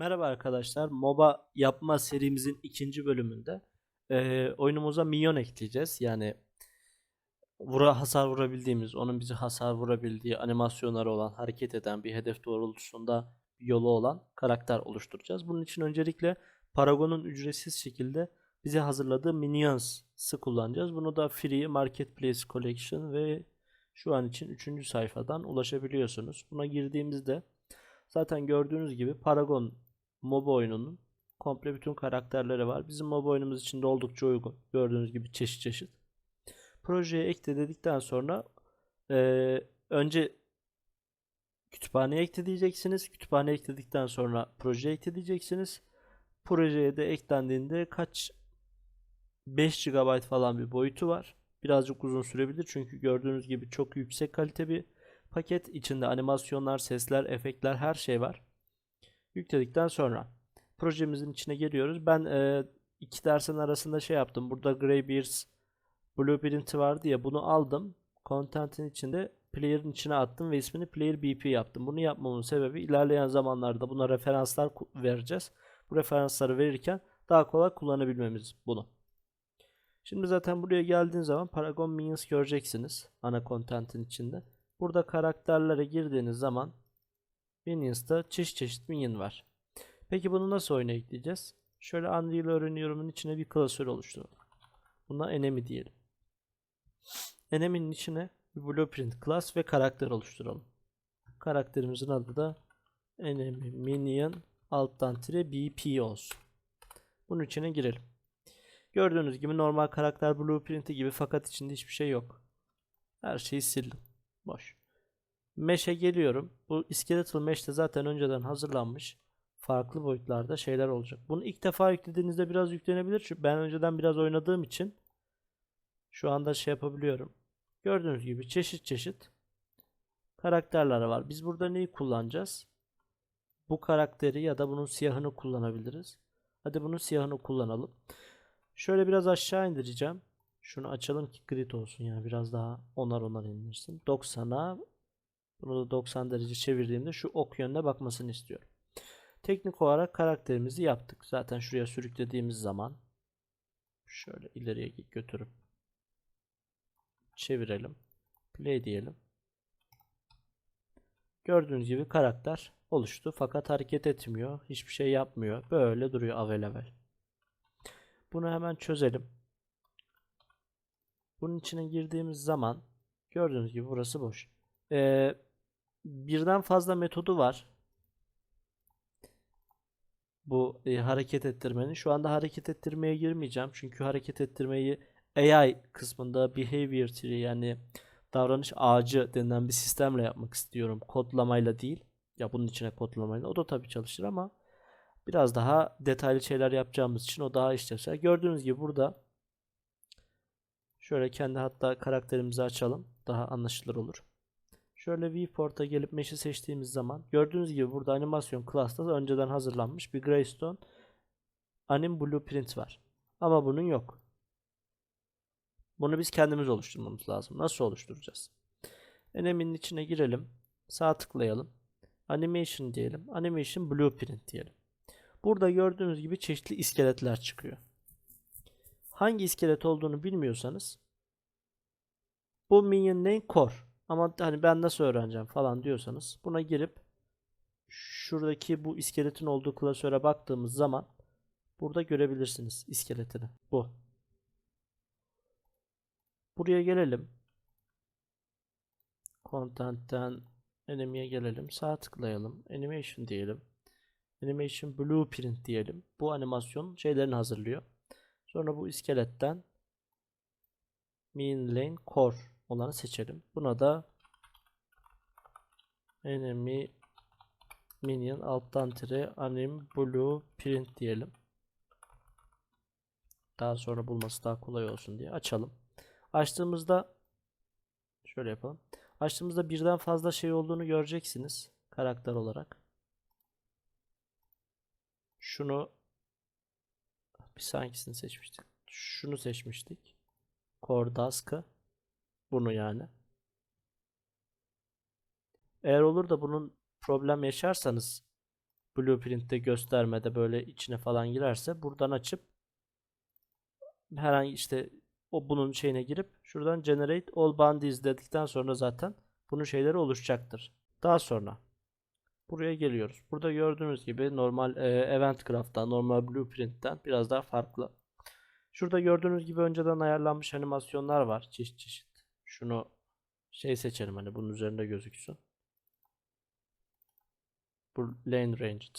Merhaba arkadaşlar. MOBA yapma serimizin ikinci bölümünde eee, oyunumuza minyon ekleyeceğiz. Yani vura hasar vurabildiğimiz, onun bize hasar vurabildiği animasyonları olan, hareket eden bir hedef doğrultusunda yolu olan karakter oluşturacağız. Bunun için öncelikle Paragon'un ücretsiz şekilde bize hazırladığı Minions'ı kullanacağız. Bunu da Free Marketplace Collection ve şu an için 3. sayfadan ulaşabiliyorsunuz. Buna girdiğimizde Zaten gördüğünüz gibi Paragon MOBA oyununun komple bütün karakterleri var. Bizim MOBA oyunumuz için de oldukça uygun. Gördüğünüz gibi çeşit çeşit. Projeye ekle dedikten sonra eee, önce kütüphaneye ekle diyeceksiniz. Kütüphaneye ekledikten sonra projeye ekle diyeceksiniz. Projeye de eklendiğinde kaç 5 GB falan bir boyutu var. Birazcık uzun sürebilir çünkü gördüğünüz gibi çok yüksek kalite bir paket. içinde animasyonlar, sesler, efektler her şey var. Yükledikten sonra projemizin içine geliyoruz. Ben e, iki dersin arasında şey yaptım. Burada Greybeards Blueprint'i vardı ya bunu aldım. Content'in içinde player'ın içine attım ve ismini Player BP yaptım. Bunu yapmamın sebebi ilerleyen zamanlarda buna referanslar vereceğiz. Bu referansları verirken daha kolay kullanabilmemiz bunu. Şimdi zaten buraya geldiğiniz zaman Paragon Minions göreceksiniz ana content'in içinde. Burada karakterlere girdiğiniz zaman Minions'ta çeşit çeşit minion var. Peki bunu nasıl oyuna ekleyeceğiz? Şöyle Unreal öğreniyorumun içine bir klasör oluşturalım. Buna enemy diyelim. Enemy'nin içine bir blueprint class ve karakter oluşturalım. Karakterimizin adı da enemy minion alttan tire bp olsun. Bunun içine girelim. Gördüğünüz gibi normal karakter blueprinti gibi fakat içinde hiçbir şey yok. Her şeyi sildim. Boş. Mesh'e geliyorum. Bu Skeletal Mesh de zaten önceden hazırlanmış. Farklı boyutlarda şeyler olacak. Bunu ilk defa yüklediğinizde biraz yüklenebilir. Çünkü ben önceden biraz oynadığım için şu anda şey yapabiliyorum. Gördüğünüz gibi çeşit çeşit karakterler var. Biz burada neyi kullanacağız? Bu karakteri ya da bunun siyahını kullanabiliriz. Hadi bunun siyahını kullanalım. Şöyle biraz aşağı indireceğim. Şunu açalım ki grid olsun yani biraz daha onar onar indirsin. 90'a bunu da 90 derece çevirdiğimde şu ok yönüne bakmasını istiyorum. Teknik olarak karakterimizi yaptık. Zaten şuraya sürüklediğimiz zaman şöyle ileriye götürüp çevirelim. Play diyelim. Gördüğünüz gibi karakter oluştu fakat hareket etmiyor. Hiçbir şey yapmıyor. Böyle duruyor avelevel. Bunu hemen çözelim. Bunun içine girdiğimiz zaman gördüğünüz gibi burası boş. Ee, birden fazla metodu var. Bu e, hareket ettirmenin. Şu anda hareket ettirmeye girmeyeceğim. Çünkü hareket ettirmeyi AI kısmında behavior tree yani davranış ağacı denilen bir sistemle yapmak istiyorum. Kodlamayla değil. Ya bunun içine kodlamayla. O da tabii çalışır ama biraz daha detaylı şeyler yapacağımız için o daha işlevsel. Gördüğünüz gibi burada Şöyle kendi hatta karakterimizi açalım. Daha anlaşılır olur. Şöyle viewport'a gelip mesh'i seçtiğimiz zaman gördüğünüz gibi burada animasyon class'ta önceden hazırlanmış bir Greystone anim blueprint var. Ama bunun yok. Bunu biz kendimiz oluşturmamız lazım. Nasıl oluşturacağız? Enemy'nin içine girelim. Sağ tıklayalım. Animation diyelim. Animation blueprint diyelim. Burada gördüğünüz gibi çeşitli iskeletler çıkıyor hangi iskelet olduğunu bilmiyorsanız bu minion name core ama hani ben nasıl öğreneceğim falan diyorsanız buna girip şuradaki bu iskeletin olduğu klasöre baktığımız zaman burada görebilirsiniz iskeletini. Bu. Buraya gelelim. Content'ten enemy'ye gelelim. Sağ tıklayalım. Animation diyelim. Animation Blueprint diyelim. Bu animasyon şeylerini hazırlıyor. Sonra bu iskeletten min lane core olanı seçelim. Buna da enemy minion alttan tire anim blue print diyelim. Daha sonra bulması daha kolay olsun diye açalım. Açtığımızda şöyle yapalım. Açtığımızda birden fazla şey olduğunu göreceksiniz karakter olarak. Şunu biz hangisini seçmiştik? Şunu seçmiştik. Kordaskı. Bunu yani. Eğer olur da bunun problem yaşarsanız Blueprint'te göstermede böyle içine falan girerse buradan açıp herhangi işte o bunun şeyine girip şuradan generate all boundaries dedikten sonra zaten bunun şeyleri oluşacaktır. Daha sonra buraya geliyoruz. Burada gördüğünüz gibi normal e, event graph'tan, normal blueprint'ten biraz daha farklı. Şurada gördüğünüz gibi önceden ayarlanmış animasyonlar var. Çeşit çeşit. Şunu şey seçelim hani bunun üzerinde gözüksün. Bu lane ranged.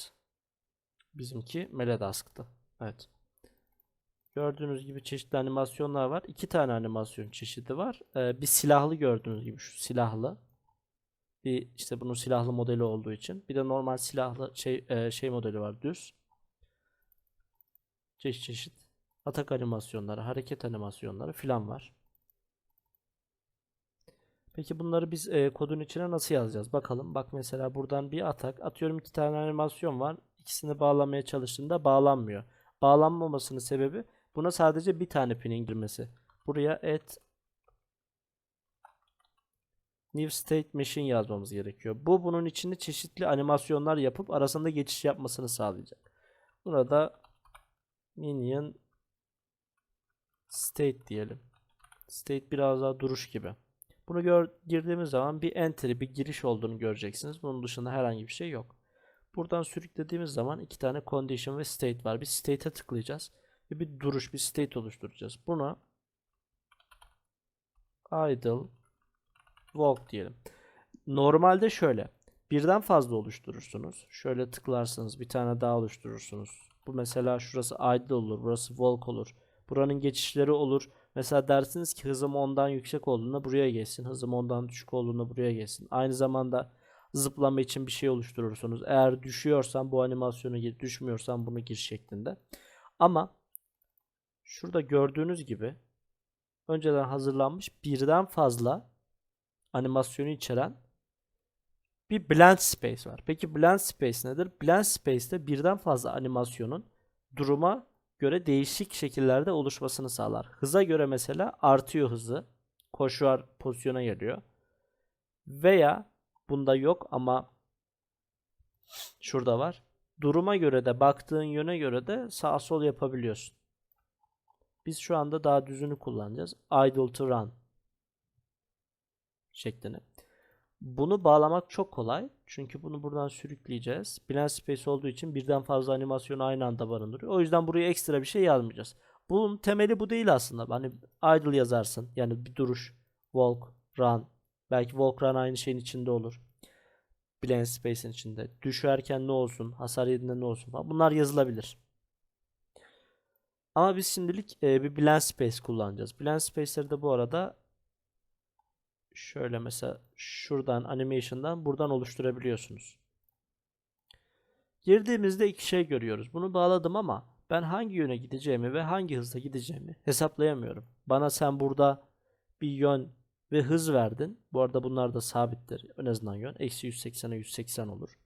Bizimki Meladask'tı. Evet. Gördüğünüz gibi çeşitli animasyonlar var. İki tane animasyon çeşidi var. Ee, bir silahlı gördüğünüz gibi şu silahlı. Bir işte bunun silahlı modeli olduğu için. Bir de normal silahlı şey e, şey modeli var düz. Çeşit çeşit atak animasyonları, hareket animasyonları filan var. Peki bunları biz e, kodun içine nasıl yazacağız? Bakalım. Bak mesela buradan bir atak. Atıyorum iki tane animasyon var. İkisini bağlamaya çalıştığımda bağlanmıyor. Bağlanmamasının sebebi buna sadece bir tane pinin girmesi. Buraya add new state machine yazmamız gerekiyor. Bu bunun içinde çeşitli animasyonlar yapıp arasında geçiş yapmasını sağlayacak. Burada minion state diyelim. State biraz daha duruş gibi. Bunu gör, girdiğimiz zaman bir entry, bir giriş olduğunu göreceksiniz. Bunun dışında herhangi bir şey yok. Buradan sürüklediğimiz zaman iki tane condition ve state var. Bir state'e tıklayacağız ve bir duruş, bir state oluşturacağız. Buna idle walk diyelim. Normalde şöyle. Birden fazla oluşturursunuz. Şöyle tıklarsınız bir tane daha oluşturursunuz. Bu mesela şurası idle olur, burası walk olur. Buranın geçişleri olur. Mesela dersiniz ki hızım 10'dan yüksek olduğunda buraya geçsin. Hızım 10'dan düşük olduğunda buraya geçsin. Aynı zamanda zıplama için bir şey oluşturursunuz. Eğer düşüyorsan bu animasyonu gir, düşmüyorsan bunu gir şeklinde. Ama şurada gördüğünüz gibi önceden hazırlanmış birden fazla animasyonu içeren bir blend space var. Peki blend space nedir? Blend space'te birden fazla animasyonun duruma göre değişik şekillerde oluşmasını sağlar. Hıza göre mesela artıyor hızı. Koşuar pozisyona geliyor. Veya bunda yok ama şurada var. Duruma göre de baktığın yöne göre de sağ sol yapabiliyorsun. Biz şu anda daha düzünü kullanacağız. Idle to run şeklini. Bunu bağlamak çok kolay. Çünkü bunu buradan sürükleyeceğiz. Blend space olduğu için birden fazla animasyonu aynı anda barındırıyor. O yüzden buraya ekstra bir şey yazmayacağız. Bunun temeli bu değil aslında. Hani idle yazarsın. Yani bir duruş. Walk, run. Belki walk, run aynı şeyin içinde olur. Blend space'in içinde. Düşerken ne olsun? Hasar yediğinde ne olsun falan. Bunlar yazılabilir. Ama biz şimdilik e, bir blend space kullanacağız. Blend space'leri de bu arada şöyle mesela şuradan animation'dan buradan oluşturabiliyorsunuz. Girdiğimizde iki şey görüyoruz. Bunu bağladım ama ben hangi yöne gideceğimi ve hangi hızda gideceğimi hesaplayamıyorum. Bana sen burada bir yön ve hız verdin. Bu arada bunlar da sabittir. En azından yön. Eksi 180'e 180 olur.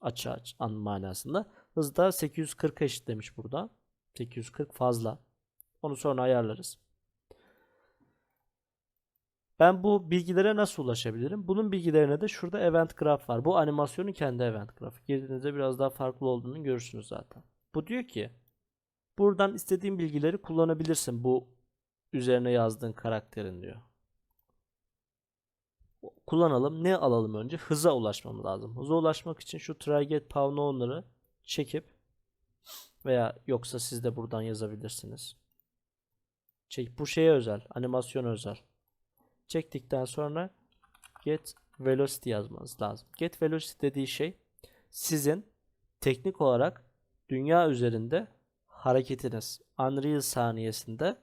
Açı aç an manasında. Hız da 840 eşit demiş burada. 840 fazla. Onu sonra ayarlarız. Ben bu bilgilere nasıl ulaşabilirim? Bunun bilgilerine de şurada event graph var. Bu animasyonun kendi event graph. Girdiğinizde biraz daha farklı olduğunu görürsünüz zaten. Bu diyor ki buradan istediğin bilgileri kullanabilirsin bu üzerine yazdığın karakterin diyor. Kullanalım. Ne alalım önce? Hıza ulaşmamız lazım. Hıza ulaşmak için şu try get known'ları çekip veya yoksa siz de buradan yazabilirsiniz. Çek bu şeye özel, animasyon özel çektikten sonra get velocity yazmanız lazım. Get velocity dediği şey sizin teknik olarak dünya üzerinde hareketiniz Unreal saniyesinde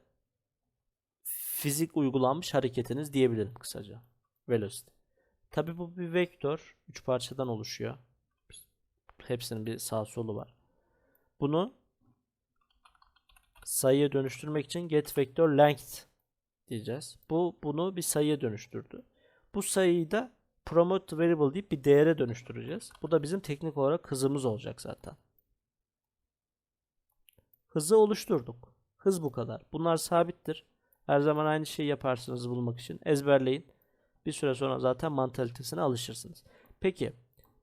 fizik uygulanmış hareketiniz diyebilirim kısaca. Velocity. Tabi bu bir vektör. Üç parçadan oluşuyor. Hepsinin bir sağ solu var. Bunu sayıya dönüştürmek için get vector length diyeceğiz. Bu bunu bir sayıya dönüştürdü. Bu sayıyı da promote variable deyip bir değere dönüştüreceğiz. Bu da bizim teknik olarak hızımız olacak zaten. Hızı oluşturduk. Hız bu kadar. Bunlar sabittir. Her zaman aynı şeyi yaparsınız bulmak için. Ezberleyin. Bir süre sonra zaten mantalitesine alışırsınız. Peki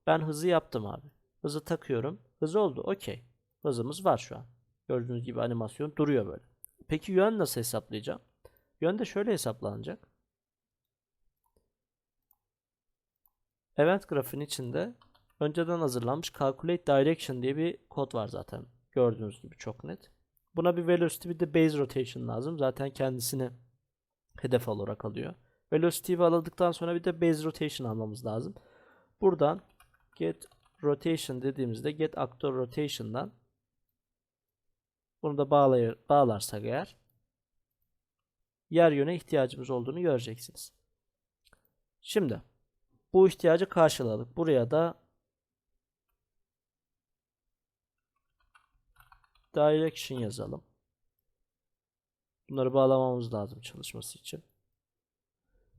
ben hızı yaptım abi. Hızı takıyorum. Hız oldu. Okey. Hızımız var şu an. Gördüğünüz gibi animasyon duruyor böyle. Peki yön nasıl hesaplayacağım? Yön de şöyle hesaplanacak. Event grafiğin içinde önceden hazırlanmış Calculate Direction diye bir kod var zaten. Gördüğünüz gibi çok net. Buna bir velocity bir de base rotation lazım. Zaten kendisini hedef olarak alıyor. Velocity'yi aldıktan sonra bir de base rotation almamız lazım. Buradan get rotation dediğimizde get actor rotation'dan bunu da bağlay bağlarsak eğer yer yöne ihtiyacımız olduğunu göreceksiniz. Şimdi bu ihtiyacı karşıladık. Buraya da direction yazalım. Bunları bağlamamız lazım çalışması için.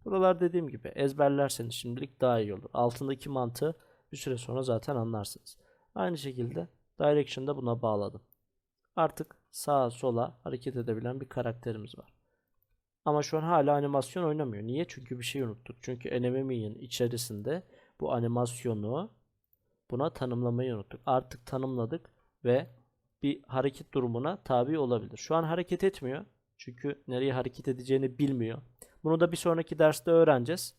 Buralar dediğim gibi ezberlerseniz şimdilik daha iyi olur. Altındaki mantığı bir süre sonra zaten anlarsınız. Aynı şekilde direction'da buna bağladım. Artık sağa sola hareket edebilen bir karakterimiz var. Ama şu an hala animasyon oynamıyor. Niye? Çünkü bir şey unuttuk. Çünkü NMMI'nin içerisinde bu animasyonu buna tanımlamayı unuttuk. Artık tanımladık ve bir hareket durumuna tabi olabilir. Şu an hareket etmiyor. Çünkü nereye hareket edeceğini bilmiyor. Bunu da bir sonraki derste öğreneceğiz.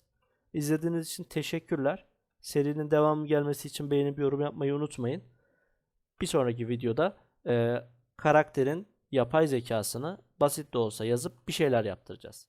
İzlediğiniz için teşekkürler. Serinin devamı gelmesi için beğenip yorum yapmayı unutmayın. Bir sonraki videoda e, karakterin yapay zekasını basit de olsa yazıp bir şeyler yaptıracağız.